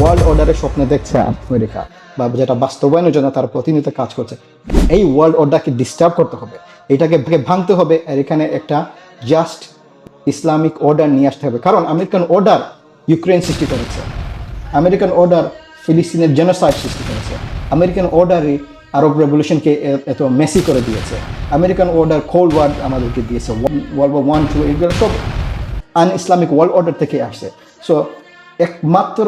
World অর্ডারের স্বপ্নে দেখছে আমেরিকা। বা যেটা বাস্তবায়নের জন্য তার প্রতিনিয়ত কাজ করছে। এই ওয়ার্ল্ড অর্ডারকে ডিস্টার্ব করতে হবে। এটাকে ভেঙে ভাঙতে হবে। আর এখানে একটা জাস্ট ইসলামিক অর্ডার নিয়ে আসতে হবে। কারণ আমেরিকান অর্ডার ইউক্রেন সৃষ্টি করেছে। আমেরিকান অর্ডার ফিলিস্তিনের জেনোসাইড সৃষ্টি করেছে। আমেরিকান অর্ডারই আরব রেভলিউশনকে এত মেসি করে দিয়েছে। আমেরিকান অর্ডার কোল্ড ওয়ার আমাদেরকে দিয়েছে। ওয়ার্ল্ড ওয়ার ওয়ান টু এগুলো সব আন ইসলামিক ওয়ার্ল্ড অর্ডার থেকে আসছে। সো একমাত্র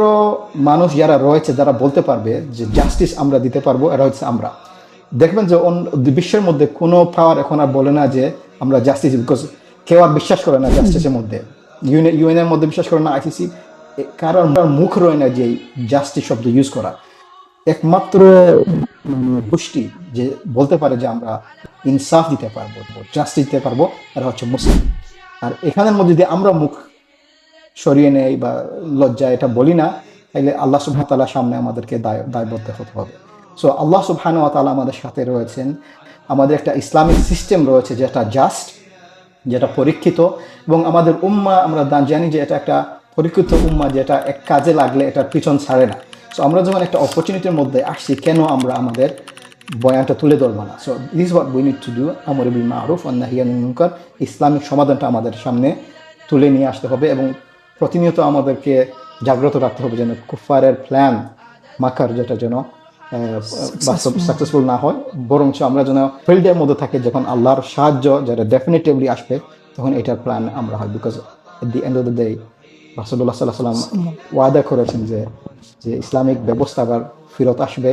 মানুষ যারা রয়েছে, যারা বলতে পারবে যে জাস্টিস আমরা দিতে পারব, এরা হচ্ছে আমরা। দেখবেন যে বিশ্বের মধ্যে কোনো পাওয়ার এখন আর বলে না যে আমরা জাস্টিস বিকজ কেউ আর বিশ্বাস করে না জাস্টিসের মধ্যে। ইউএন ইউএনের মধ্যে বিশ্বাস করে না আইসিসি কারণ মুখ রয়ে না যে জাস্টিস শব্দ ইউজ করা। একমাত্র মানে গোষ্ঠী যে বলতে পারে যে আমরা ইনসাফ দিতে পারব জাস্টিস দিতে পারব, এরা হচ্ছে মুসলিম। আর এখানের মধ্যে যদি আমরা মুখ সরিয়ে নেই বা লজ্জা এটা বলি না, তাইলে আল্লাহ সুবহান তাআলার সামনে আমাদেরকে দায় দায়বদ্ধ হতে হবে। সো আল্লাহ সুবহান তাআলা আমাদের সাথে রয়েছেন। আমাদের একটা ইসলামিক সিস্টেম রয়েছে যেটা জাস্ট যেটা পরীক্ষিত এবং আমাদের উম্মা, আমরা জানি যে এটা একটা পরীক্ষিত উম্মা যেটা এক কাজে লাগলে এটার পিছন ছাড়ে না। সো আমরা যখন একটা অপরচুনিটির মধ্যে আসছি, কেন আমরা আমাদের বয়ানটা তুলে ধরবো না? So this what we need to do আমর বিল মারুফ মুনকার ইসলামিক সমাধানটা আমাদের সামনে তুলে নিয়ে আসতে হবে এবং প্রতিনিয়ত আমাদেরকে জাগ্রত রাখতে হবে যেন কুফারের প্ল্যান মাকার যেটা যেন বাস্তব সাকসেসফুল না হয় বরঞ্চ আমরা যেন ফিল্ডের মধ্যে থাকি যখন আল্লাহর সাহায্য যেটা ডেফিনেটিভলি আসবে তখন এটার প্ল্যান আমরা হয়। Because at the end of the day রাসুল্লাহ সাল্লাহ সাল্লাম ওয়াদা করেছেন যে যে ইসলামিক ব্যবস্থা আবার ফেরত আসবে